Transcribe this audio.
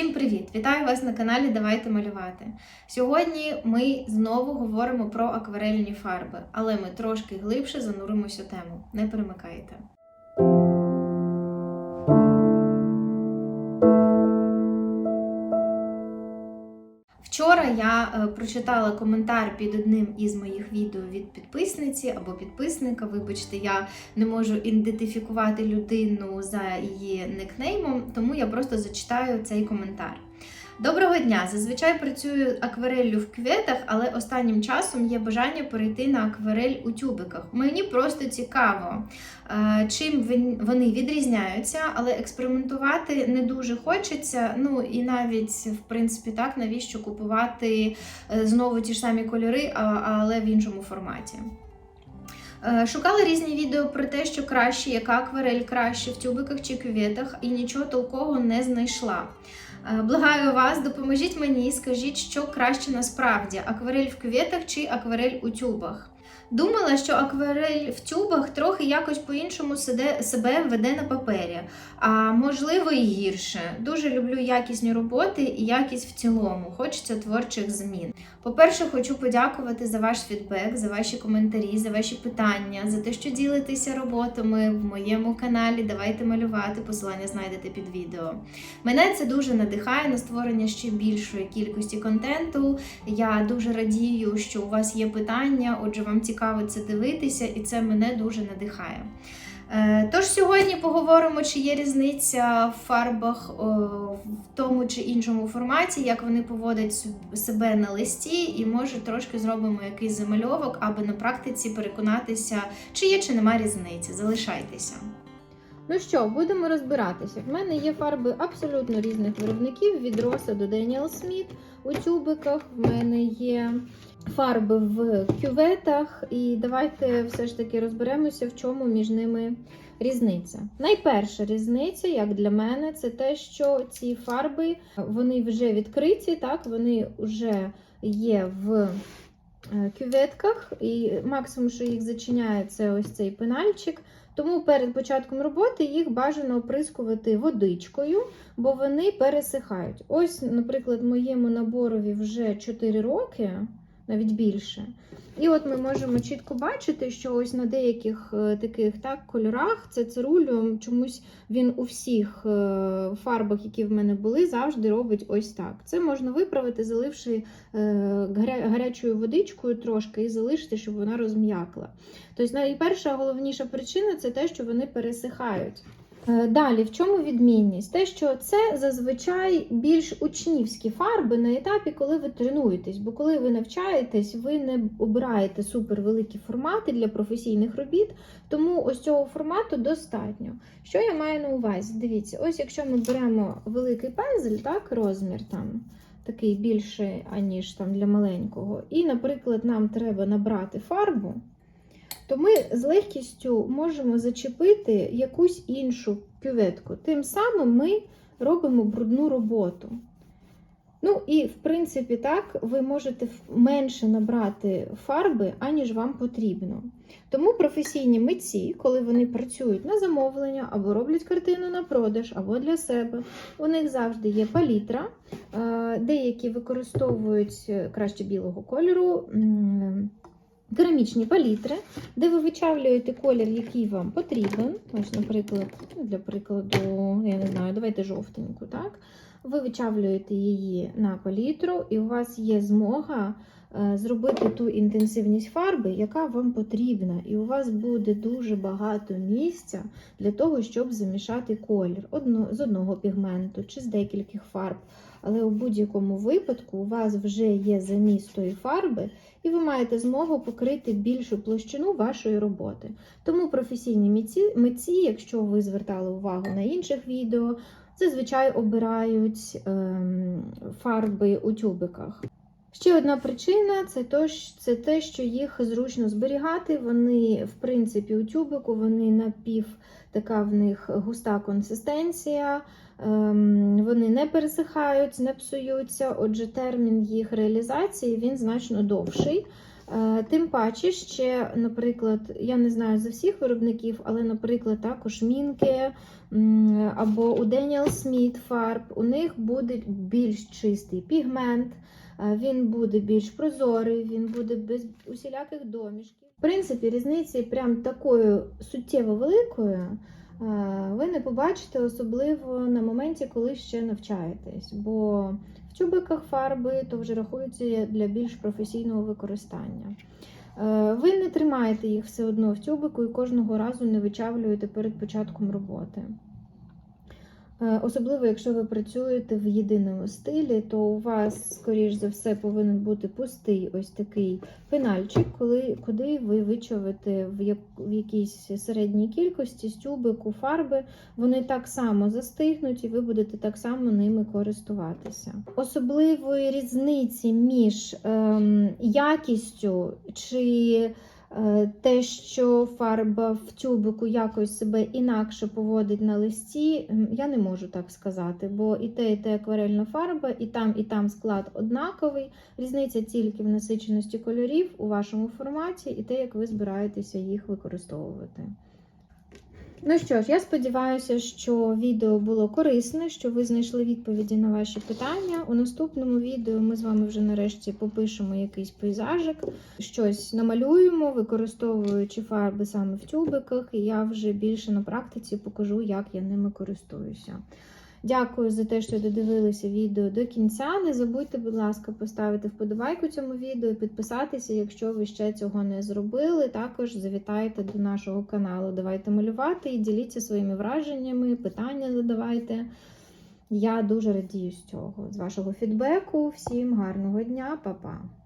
Всім привіт! Вітаю вас на каналі Давайте малювати. Сьогодні ми знову говоримо про акварельні фарби, але ми трошки глибше зануримося в тему. Не перемикайте. Я е, прочитала коментар під одним із моїх відео від підписниці або підписника. Вибачте, я не можу ідентифікувати людину за її никнеймом, тому я просто зачитаю цей коментар. Доброго дня! Зазвичай працюю аквареллю в квітах, але останнім часом є бажання перейти на акварель у тюбиках. Мені просто цікаво, е, чим вони відрізняються, але експериментувати не дуже хочеться. Ну і навіть в принципі так, навіщо купувати е, знову ті ж самі кольори, але в іншому форматі. Е, Шукала різні відео про те, що краще, яка акварель краще в тюбиках чи кюветах, і нічого толкового не знайшла. Е, Благаю вас, допоможіть мені скажіть, що краще насправді: акварель в квітах чи акварель у тюбах. Думала, що акварель в тюбах трохи якось по-іншому себе веде на папері, а можливо і гірше. Дуже люблю якісні роботи і якість в цілому. Хочеться творчих змін. По-перше, хочу подякувати за ваш фідбек, за ваші коментарі, за ваші питання, за те, що ділитеся роботами в моєму каналі. Давайте малювати. Посилання знайдете під відео. Мене це дуже надихає на створення ще більшої кількості контенту. Я дуже радію, що у вас є питання, отже, вам цікаво це дивитися, і це мене дуже надихає. Е, Тож сьогодні поговоримо, чи є різниця в фарбах в тому чи іншому форматі, як вони поводять себе на листі, і може трошки зробимо якийсь замальовок, аби на практиці переконатися, чи є чи нема різниці. Залишайтеся. Ну що, будемо розбиратися. В мене є фарби абсолютно різних виробників від Роса до Daniel Smith у тюбиках. В мене є фарби в кюветах. І давайте все ж таки розберемося, в чому між ними різниця. Найперша різниця, як для мене, це те, що ці фарби вони вже відкриті, так, вони вже є в е, кюветках, і максимум, що їх зачиняє, це ось цей пенальчик. Тому перед початком роботи їх бажано оприскувати водичкою, бо вони пересихають. Ось, наприклад, моєму наборові вже 4 роки, навіть більше. І от ми можемо чітко бачити, що ось на деяких е, таких так, кольорах це цирулю, чомусь він у всіх е, фарбах, які в мене були, завжди робить ось так. Це можна виправити, заливши е, гарячою водичкою трошки і залишити, щоб вона розм'якла. Тобто найперша головніша причина це те, що вони пересихають. Е, Далі, в чому відмінність? Те, що це зазвичай більш учнівські фарби на етапі, коли ви тренуєтесь. Бо коли ви навчаєтесь, ви не обираєте супервеликі формати для професійних робіт, тому ось цього формату достатньо. Що я маю на увазі? Дивіться, ось якщо ми беремо великий пензель, так, розмір там такий більший, аніж там для маленького, і, наприклад, нам треба набрати фарбу то ми з легкістю можемо зачепити якусь іншу кюветку. Тим самим ми робимо брудну роботу. Ну і, в принципі, так, ви можете менше набрати фарби, аніж вам потрібно. Тому професійні митці, коли вони працюють на замовлення або роблять картину на продаж, або для себе, у них завжди є палітра. Е, Деякі використовують е, краще білого кольору. Керамічні палітри, де ви вичавлюєте колір, який вам потрібен. Ось, наприклад, для прикладу, я не знаю, давайте жовтеньку, так? Ви вичавлюєте її на палітру, і у вас є змога е, зробити ту інтенсивність фарби, яка вам потрібна. І у вас буде дуже багато місця для того, щоб замішати колір з одного пігменту чи з декількох фарб. Але у будь-якому випадку у вас вже є заміс тої фарби, і ви маєте змогу покрити більшу площину вашої роботи. Тому професійні митці, якщо ви звертали увагу на інших відео, зазвичай обирають ем, фарби у тюбиках. Ще одна причина це, то, це те, що їх зручно зберігати. Вони, в принципі, у тюбику вони напів така в них густа консистенція, ем, вони не пересихають, не псуються. Отже, термін їх реалізації він значно довший. Е, Тим паче, ще, наприклад, я не знаю за всіх виробників, але, наприклад, також Мінке або у Daniel Smith фарб, у них буде більш чистий пігмент, е, він буде більш прозорий, він буде без усіляких домішків. В принципі, різниці прям такою суттєво великою е, ви не побачите, особливо на моменті, коли ще навчаєтесь. Бо в тюбиках фарби то вже рахуються для більш професійного використання. Е, Ви не тримаєте їх все одно в тюбику і кожного разу не вичавлюєте перед початком роботи. Е, Особливо, якщо ви працюєте в єдиному стилі, то у вас, скоріш за все, повинен бути пустий ось такий пенальчик, коли, куди ви вичавите в, як, в якійсь середній кількості з тюбику фарби. Вони так само застигнуть, і ви будете так само ними користуватися. Особливої різниці між ем, якістю чи Те, що фарба в тюбику якось себе інакше поводить на листі, я не можу так сказати, бо і те, і те акварельна фарба, і там, і там склад однаковий. Різниця тільки в насиченості кольорів у вашому форматі і те, як ви збираєтеся їх використовувати. Ну що ж, я сподіваюся, що відео було корисне, що ви знайшли відповіді на ваші питання. У наступному відео ми з вами вже нарешті попишемо якийсь пейзажик, щось намалюємо, використовуючи фарби саме в тюбиках, і я вже більше на практиці покажу, як я ними користуюся. Дякую за те, що додивилися відео до кінця. Не забудьте, будь ласка, поставити вподобайку цьому відео, підписатися, якщо ви ще цього не зробили. Також завітайте до нашого каналу. Давайте малювати і діліться своїми враженнями, питання задавайте. Я дуже радію з цього, з вашого фідбеку. Всім гарного дня, па-па!